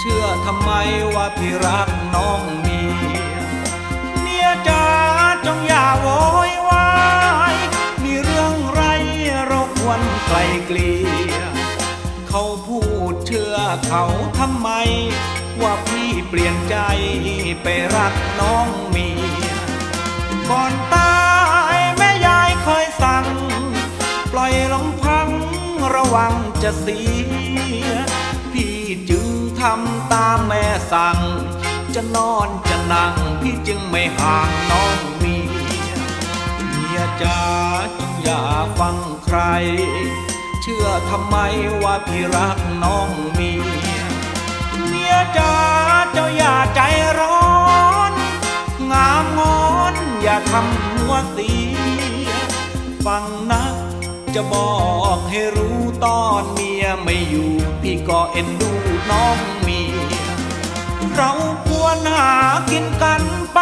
เชื่อทำไมว่าพี่รักน้องเมียเมียจ๋าจงอย่าโวยวายมีเรื่องไรเราควรไกลเกลี่ยเขาพูดเชื่อเขาทำไม ว่าพี่เปลี่ยนใจไปรักน้องเมียก่อนตาย วังจะเสีย พี่จึงทำตามแม่สั่ง จะนอนจะนั่งพี่จึงไม่ห่างน้องเมียเมียจ๋าจงอย่าฟังใคร เชื่อทำไมว่าพี่รักน้องเมียเมียจ๋าเจ้าอย่าใจร้อน งามงอนอย่าทำหัวเสีย ฟังนะจะบอกให้รู้ ตอนเมียไม่อยู่พี่ก็เอ็นดูน้องเมีย เราควรหากินกันไป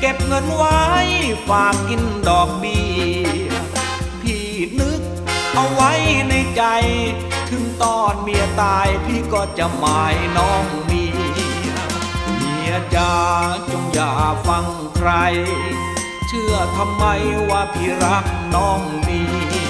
เก็บเงินไว้ฝากกินดอกเบี้ยพี่นึกเอาไว้ในใจ ถึงตอนเมียตายพี่ก็จะหมายน้องเมีย เมียจ๋าจงอย่าฟังใคร เชื่อทำไมว่าพี่รักน้องเมีย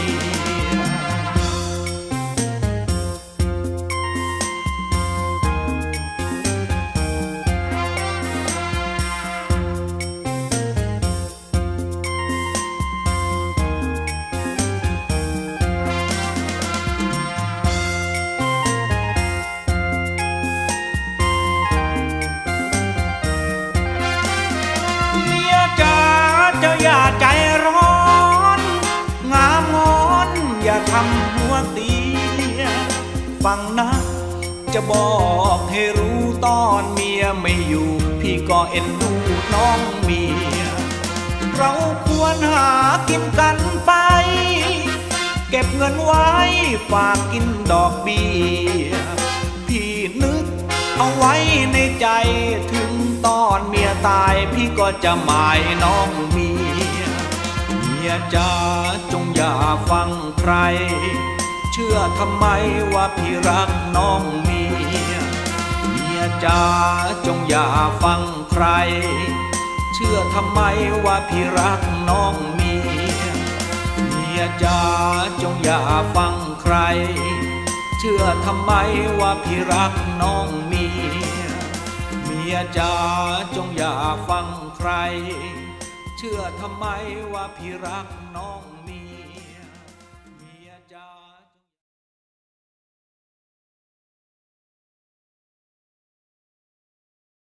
ำหัวเสีย ฟังนะ จะบอกให้รู้ตอนเมียไม่อยู่ พี่ก็เอ็นดูน้องเมีย เราควรหากินกันไป เก็บเงินไว้ฝากกินดอกเบี้ย พี่นึกเอาไว้ในใจถึงตอนเมียตายพี่ก็จะหมายน้องเมียเมีย จ๋าจงอย่าฟังใคร เชื่อทำไมว่าพี่รักน้องเมียเมียจ๋าจงอย่าฟังใคร เชื่อทำไมว่าพี่รักน้องเมียเมียจ๋าจงอย่าฟังใคร เชื่อทำไมว่าพี่รักน้องเมียเมียจ๋าจงอย่าฟังใคร เชื่อทำไมว่าพี่รักน้องเมียเมียจ้า